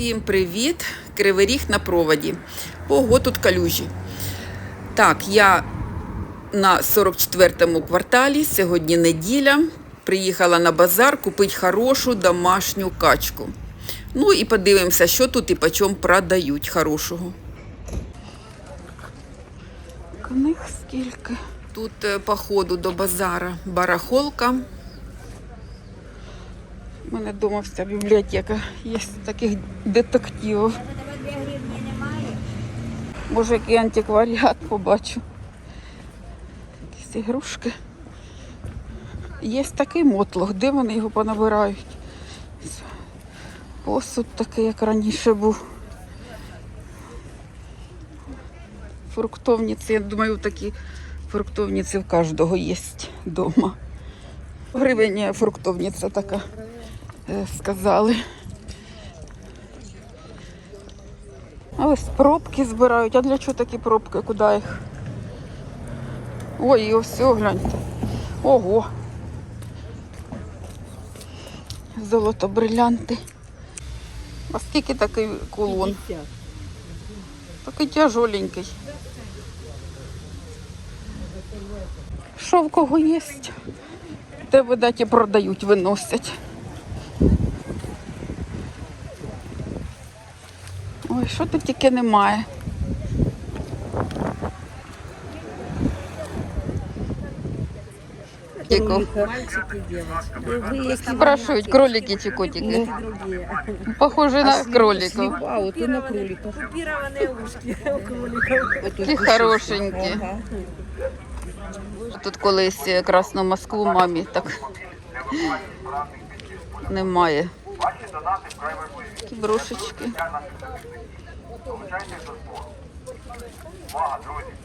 Всім привіт! Кривий ріг на проводі. Ого, тут калюжі. Так, я на 44-му кварталі, сьогодні неділя. Приїхала на базар купити хорошу домашню качку. Ну і подивимося, що тут і по чому продають хорошого. Книг скільки. Тут е, по ходу до базара барахолка. У мене вдома вся бібліотека. Є таких детективів. Може, який антикваріат побачу. Якісь ігрушки. Є такий мотлох, де вони його понабирають. Посуд такий, як раніше був. Фруктовниці, я думаю, такі фруктовниці в кожного є вдома. Гривень фруктовниця така, сказали. А ось пробки збирають. А для чого такі пробки? Куди їх? Ой, і о, гляньте. Ого. Золото брилянти. А скільки такий кулон? Такий тяжоленький. Що в кого є? Те, видать, продають, виносять. Ой, що тут тільки немає. Спрашивают, кролики чи котики. Похожи на кроликов. Такі хорошенькі. Тут колись красну Москву мамі так немає. Такі брошечки.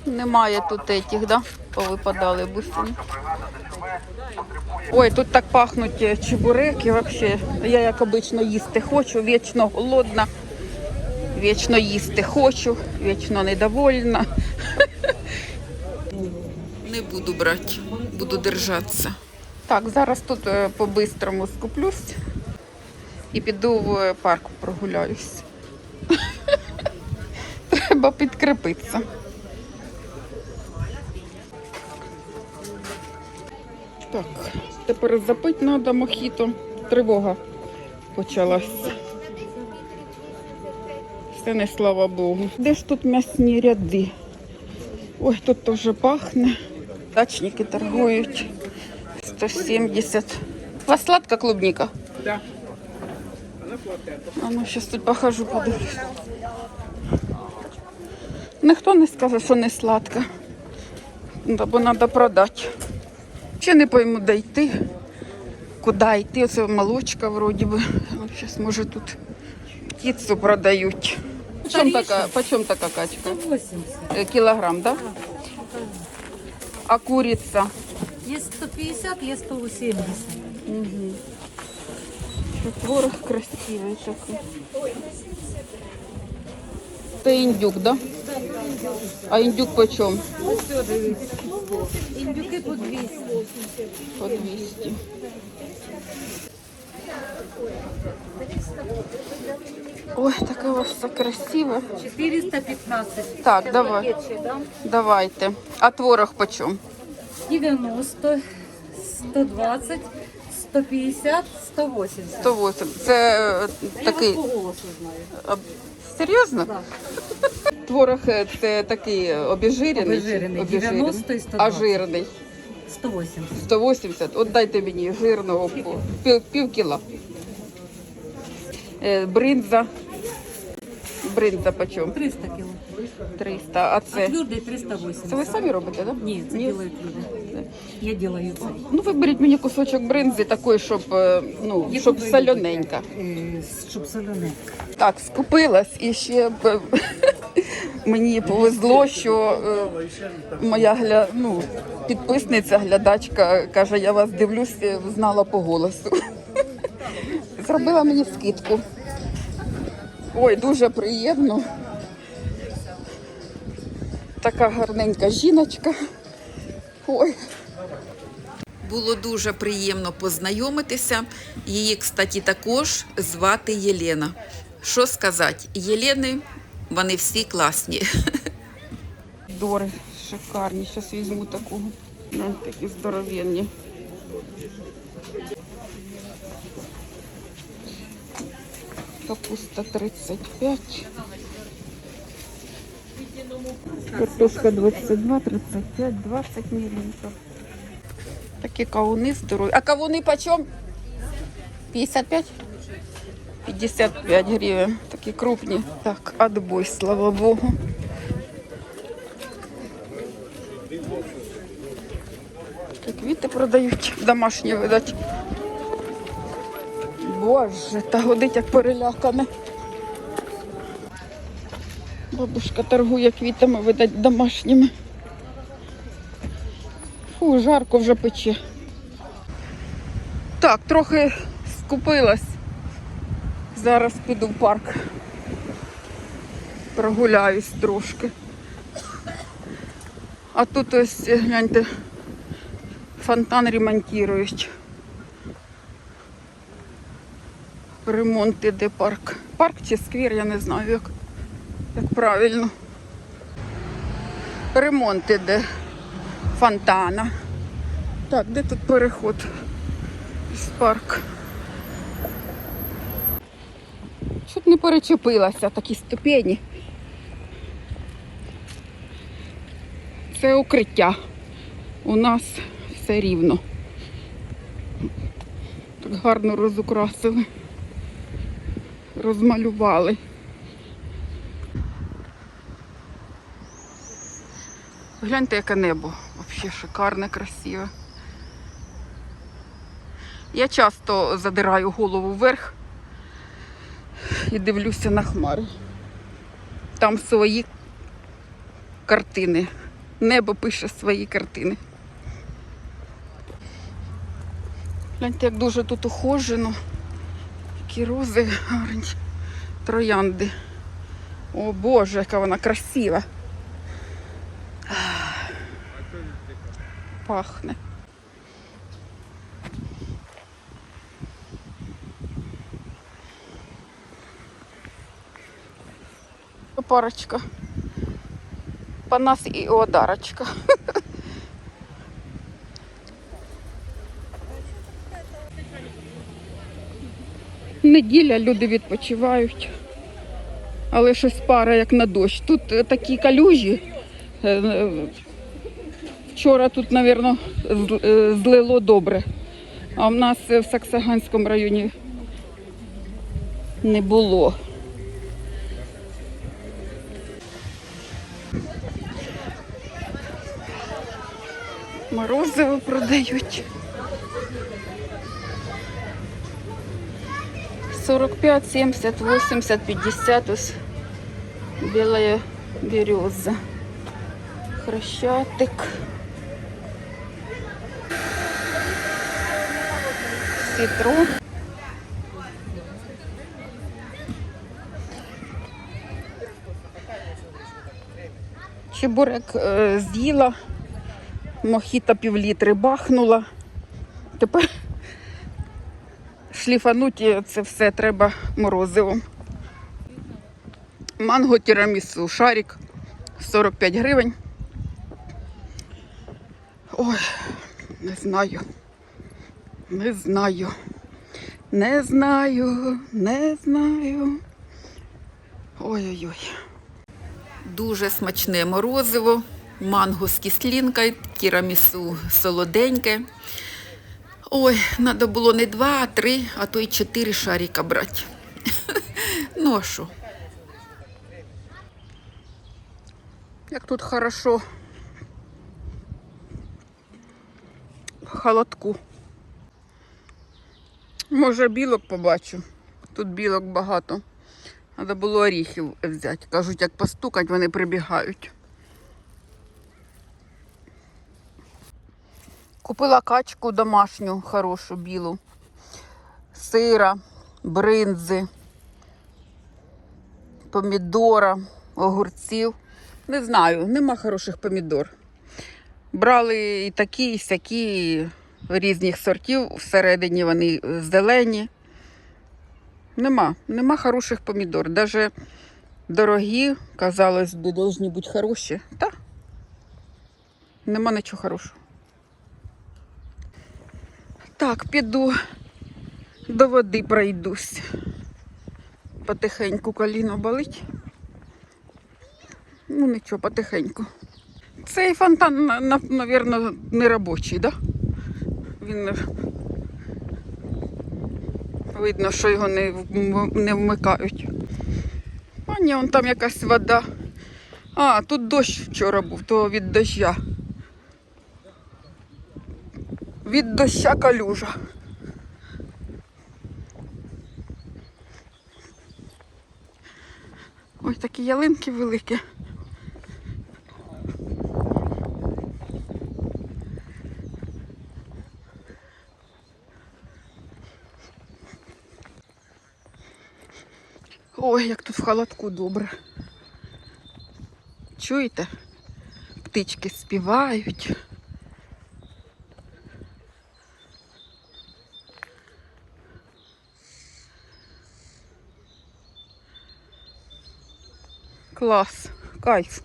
Немає тут етих, да? Повипадали бусини. Ой, тут так пахнуть е, чебуреки вообще. Я як обично їсти хочу, вічно голодна, вічно їсти хочу, вічно недовольна. Не буду брати, буду держатися. Так, зараз тут е, по-бистрому скуплюсь і піду в е, парк прогуляюсь. Треба підкріпитися. Так, тепер запити треба мохіто. Тривога почалась. Все не слава Богу. Де ж тут м'ясні ряди? Ой, тут теж пахне. Дачники торгують. 170. У вас сладка клубника? Да. А ну, зараз тут похожу, подивлюсь. Ніхто не скаже, що не сладка. Бо треба продати. Ще не пойму, де йти, куди йти. Оце молочка вроді би. Зараз, може, тут птицю продають. Почем така, почем така качка? 180. Е, Кілограм, так? Да? А куриця? Есть 150, есть 170. Творог красивий такий. Це індюк, да? А індюк по чому? Индюки по 200. По 200. Ой, така у вас все красива. 415. Так, давай, давайте. А творог по чому? 90, 120, 150, 180. 108. Це е, Я такий. по голосу знаю. Серйозно? Да. Творог е, це такий обезжирений? Обезжирений. Обезжирений. 90 і 120. А жирний? 180. 180. От дайте мені жирного по- пів, пів кіла. Е, бринза. Бринза почем? 300 кило. 300. А А це? твердый 380. Це ви самі робите, так? Ні, це делают люди. Я делаю це. Ну, виберіть мені кусочок бринзи такий, щоб, е, ну, Яку щоб ви солененька. Е, Щоб. Так, скупилась і ще б- мені повезло, що е, моя гля... ну, підписниця, глядачка каже, я вас дивлюсь, е, знала по голосу. Зробила мені скидку. Ой, дуже приємно. Така гарненька жіночка. Ой. Було дуже приємно познайомитися. Її, кстати, також звати Єлена. Що сказати? Єлени, вони всі класні. Дори шикарні. Зараз візьму таку. Ну, такі здоровенні. Капуста 35. Картошка 22, 35, 20 миллиметров. Такі кавуни здорові. А кавуни почем? 55? 55 гривень. Такі крупні. Так, отбой, слава Богу. Такі квіти продають, домашні видать. Боже, та годить як перелякане. Бабушка торгує квітами, видать, домашніми. Фу, жарко вже пече. Так, трохи скупилась. Зараз піду в парк. Прогуляюсь трошки. А тут ось, гляньте, фонтан ремонтують. Ремонт іде парк. Парк чи сквер, я не знаю, як, як правильно. Ремонт іде фонтана. Так, де тут переход з парк? Чуть не перечепилася такі ступені. Це укриття. У нас все рівно. Так гарно розукрасили, розмалювали. Гляньте, яке небо. Взагалі шикарне, красиве. Я часто задираю голову вверх і дивлюся на хмари. Там свої картини. Небо пише свої картини. Гляньте, як дуже тут ухожено. Які рози гарні, троянди. О Боже, яка вона красива. Пахне. Парочка. Панас і Одарочка. Неділя, люди відпочивають. Але щось пара як на дощ. Тут е, такі калюжі. Е, е, Вчора тут, мабуть, злило добре. А в нас е, в Саксаганському районі не було. Морозиво продають. 45, 70, 80, 50 ось білая береза. Хрещатик. Ситро. Чебурек е, з'їла, мохіта півлітри бахнула. Тепер шліфануті це все треба морозивом. Манго тірамісу, шарик 45 гривень. Ой, не знаю. Не знаю. Не знаю, не знаю. Ой-ой-ой. Дуже смачне морозиво, манго з кислинкою, тірамісу солоденьке. Ой, треба було не два, а три, а то й чотири шарика брати. Ну а що? Як тут хорошо. В холодку. Може, білок побачу. Тут білок багато. Треба було оріхів взяти. Кажуть, як постукать, вони прибігають. Купила качку домашню, хорошу, білу, сира, бринзи, помідора, огурців. Не знаю, нема хороших помідор. Брали і такі, і сякі різних сортів. Всередині вони зелені. Нема, нема хороших помідор. Даже дорогі, казалось би, повинні бути хороші. Та нема нічого хорошого. Так, піду до води пройдусь. Потихеньку коліно болить. Ну нічого, потихеньку. Цей фонтан, на- не робочий, да? Він видно, що його не, не вмикають. А ні, вон там якась вода. А, тут дощ вчора був, то від доща. Від доща калюжа. Ой, такі ялинки великі. Холодку добре. Чуєте? Птички співають. Клас, кайф.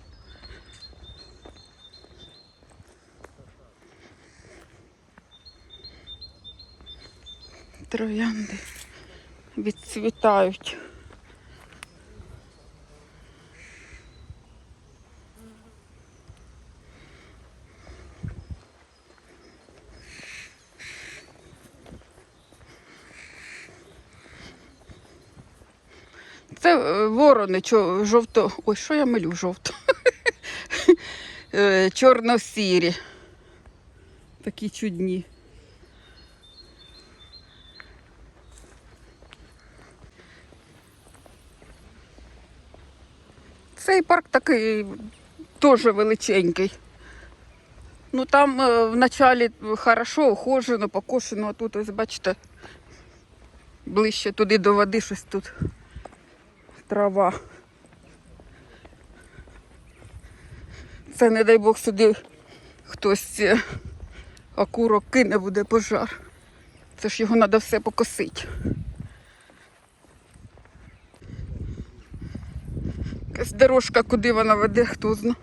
Троянди відцвітають. Це е, ворони, жовто. Ой, що я милю жовто? Е, Чорно-сірі. Такі чудні. Цей парк такий теж величенький. Ну там е, в началі хорошо ухожено, покошено, а тут ось бачите, ближче туди до води щось тут трава. Це, не дай Бог, сюди хтось е, окурок кине, буде пожар. Це ж його треба все покосити. Якась дорожка, куди вона веде, хто зна.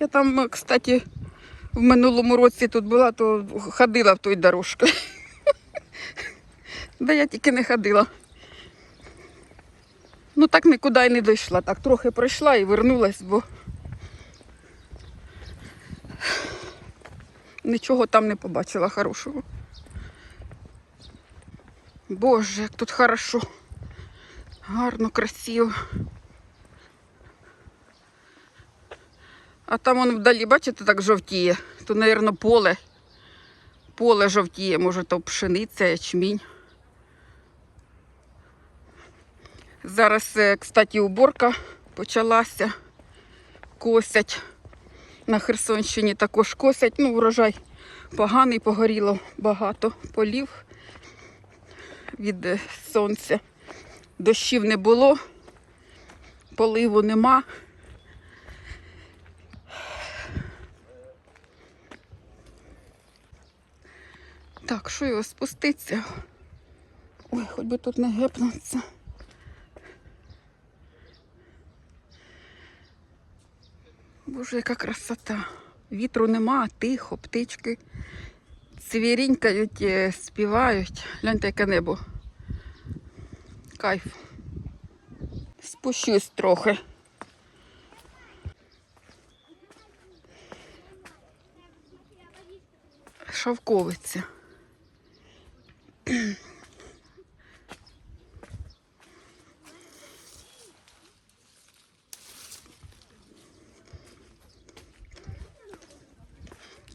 Я там, е, кстати, в минулому році тут була, то ходила в той дорожку. Да я тільки не ходила. Ну так нікуди й не дійшла. Так трохи пройшла і вернулась, бо нічого там не побачила хорошого. Боже, як тут хорошо. Гарно, красиво. А там он вдалі, бачите, так жовтіє. То, мабуть, поле. Поле жовтіє, може, то пшениця, ячмінь. Зараз, е, кстати, уборка почалася. Косять. На Херсонщині також косять. Ну, урожай поганий, погоріло багато полів від е, сонця. Дощів не було, поливу нема. Так, що його спуститься? Ой, хоч би тут не гепнуться. Боже, яка красота. Вітру нема, тихо, птички цвірінькають, е, співають. Гляньте, яке небо. Кайф. Спущусь трохи. Шовковиця.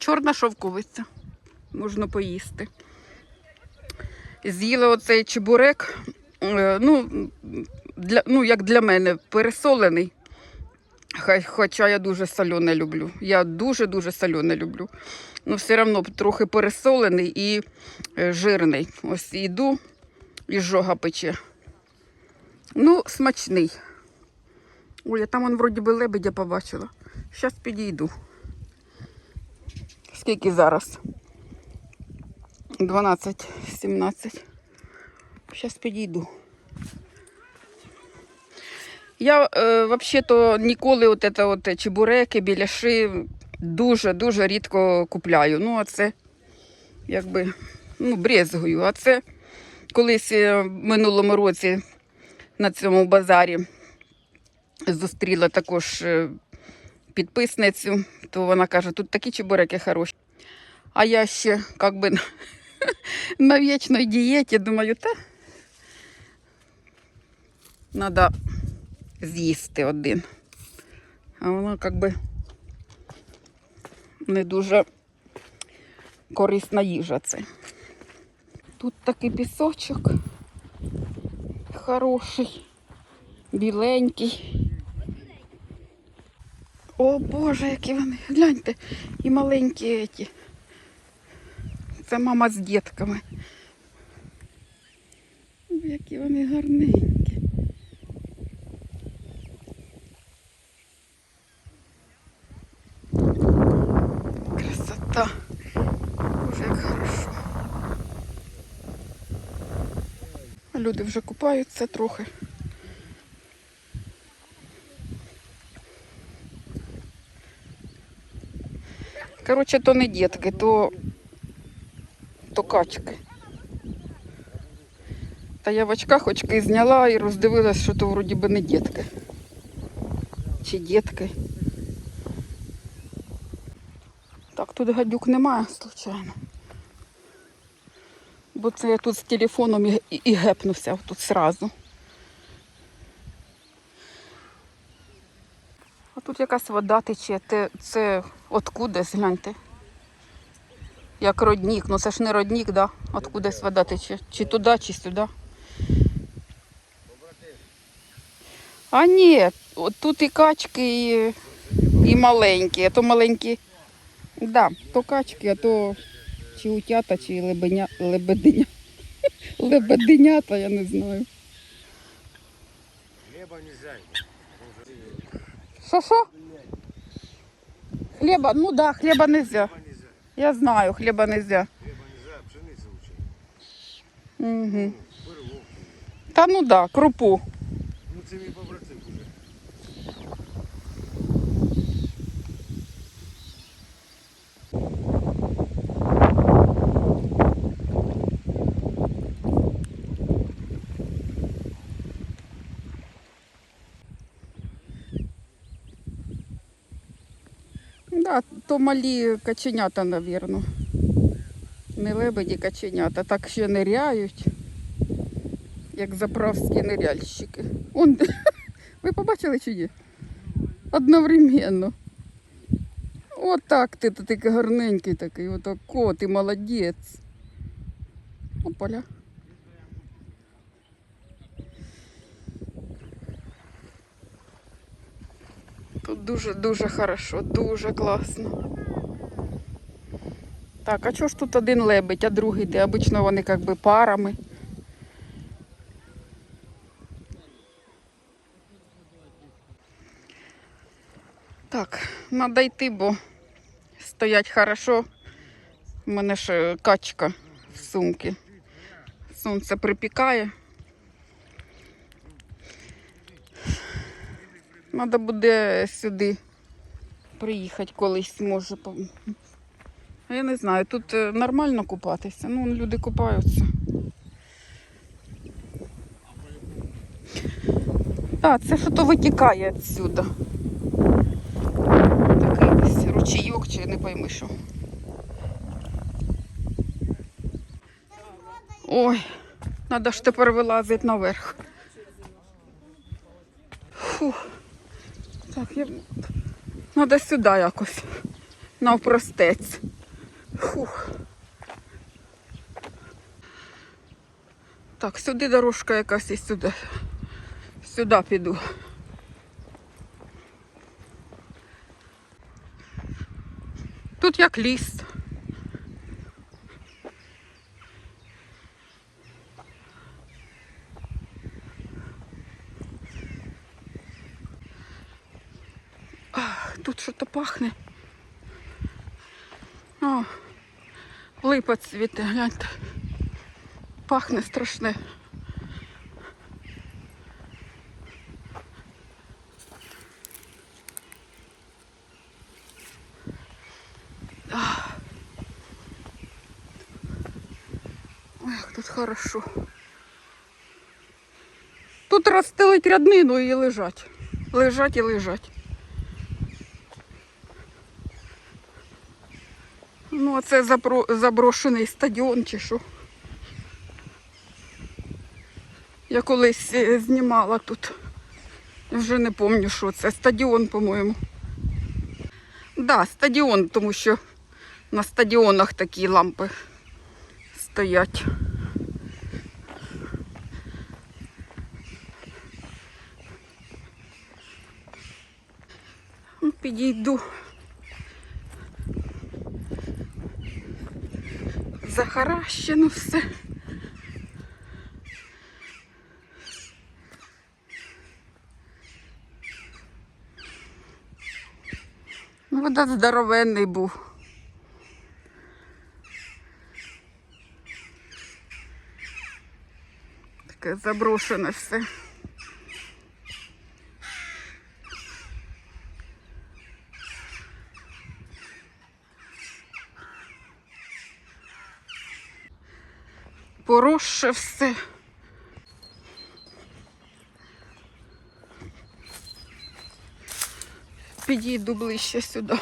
Чорна шовковиця. Можна поїсти. З'їла оцей чебурек. е, Ну, для, ну, як для мене, пересолений. Хай- Хоча я дуже солене люблю. Я дуже-дуже солене люблю. Ну, все одно трохи пересолений і е, жирний. Ось йду і жога пече. Ну, смачний. Ой, а там он вроді би лебедя побачила. Зараз підійду. Скільки зараз? 12-17. Зараз підійду. Я е, взагалі-то ніколи от це от чебуреки, біляши дуже-дуже рідко купляю. Ну, а це якби ну, брезгую. А це колись е, в минулому році на цьому базарі зустріла також е, підписницю, то вона каже, тут такі чебуреки хороші. А я ще як би на вічній дієті думаю, та треба з'їсти один. А воно як би не дуже корисна їжа це. Тут такий пісочок хороший, біленький. О Боже, які вони. Гляньте, і маленькі ті. Це мама з дітками. Які вони гарненькі. Красота. Боже, як хорошо. Люди вже купаються трохи. Коротше, то не дітки, то, то качки. Та я в очках очки зняла і роздивилась, що то вроді би не дітки. Чи дітки. Так, тут гадюк немає, случайно. Бо це я тут з телефоном і, і, і гепнувся тут сразу. А тут якась вода тече. Те, це откудись, гляньте. Як роднік. Ну це ж не роднік, да? Откудись вода тече. Чи туди, чи сюди. А ні, от тут і качки, і, і маленькі, а то маленькі. Да, то качки, а то чи утята, чи лебеня, лебединя. Лебеденята, я не знаю. Хлеба нельзя. Що що? Хліба, ну да, нельзя. Хлеба нельзя. Я знаю, хлеба нельзя. Хлеба нельзя, пшеница лучше. Угу. Перловки. Та ну да, крупу. Ну це мій побратим уже. Да, то малі каченята, навірно. Не лебеді, каченята. Так ще ниряють, як заправські ниряльщики. Он, ви побачили чи ні? Одновременно. Отак ти, ти гарненький такий, отако, ти молодець. Опаля. Тут дуже-дуже хорошо, дуже класно. Так, а чого ж тут один лебедь, а другий де? Обично вони як би парами. Так, треба йти, бо стоять хорошо. У мене ж е, качка в сумці. Сонце припікає. Треба буде сюди приїхати колись, може. А Я не знаю, тут е, нормально купатися. Ну, люди купаються. Так, це що то витікає відсюди. Такий десь ручійок, чи не пойми що. Ой, треба ж тепер вилазити наверх. Фух. Надо сюди якось. Навпростець. Фух. Так, сюди дорожка якась і сюди. Сюди піду. Тут як ліс. Тут що-то пахне. О, Липа цвіте, гляньте. Пахне страшне. Ой, як тут хорошо. Тут розстелить ряднину і лежать. Лежать і лежать. А це забро- заброшений стадіон чи що. Я колись е, знімала тут. Я вже не пам'ятаю, що це. Стадіон, по-моєму. Так, да, стадіон, тому що на стадіонах такі лампи стоять. Ну, Підійду. Захаращено все. Ну, вода здоровенний був. Таке заброшене все. Поросше все. Підійду ближче сюди.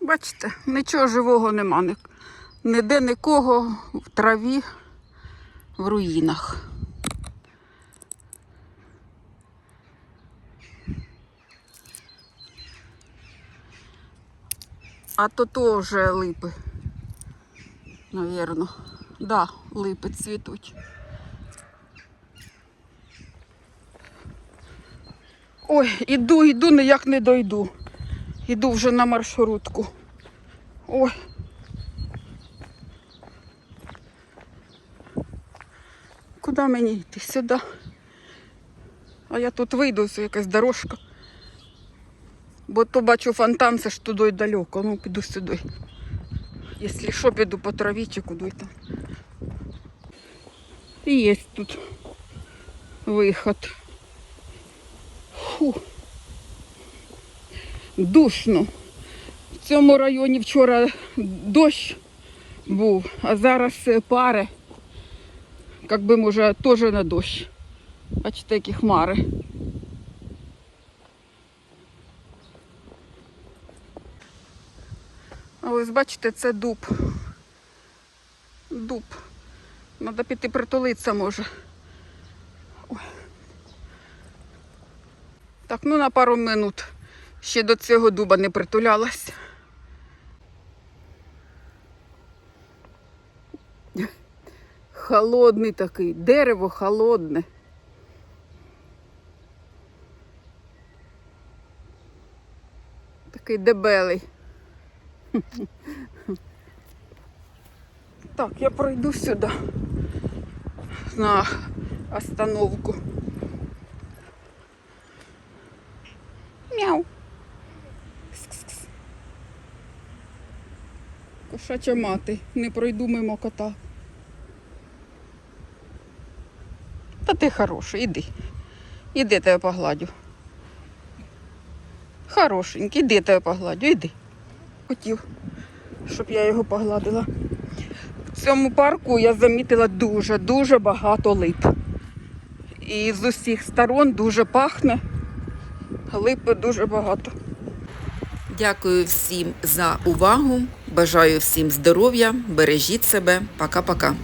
Бачите, нічого живого нема. Ніде нікого в траві, в руїнах. А то теж липи. Навірно. Да, липи цвітуть. Ой, іду, іду, ніяк не дойду. Іду вже на маршрутку. Ой. Куди мені йти? Сюди. А я тут вийду, це якась дорожка. Бо то бачу фонтан, це ж туди далеко. Ну, піду сюди. Якщо що, піду по траві чи куди там. І є тут виход. Фу. Душно. В цьому районі вчора дощ був, а зараз е, пари. Як би може теж на дощ. Бачите, які хмари. А ось бачите, це дуб. Дуб. Треба піти притулитися може. Так, ну на пару минут. Ще до цього дуба не притулялась. Холодний такий, дерево холодне. Такий дебелий. Так, я пройду сюди на остановку. Мяу. Кс-кс-кс. Кошача мати. Не пройду мимо кота. Ти хороший, іди. Іди тебе погладю. Хорошенький, іди тебе погладю, іди. Хотів, щоб я його погладила. В цьому парку я замітила дуже-дуже багато лип. І з усіх сторон дуже пахне. Липи дуже багато. Дякую всім за увагу. Бажаю всім здоров'я. Бережіть себе. Пока-пока.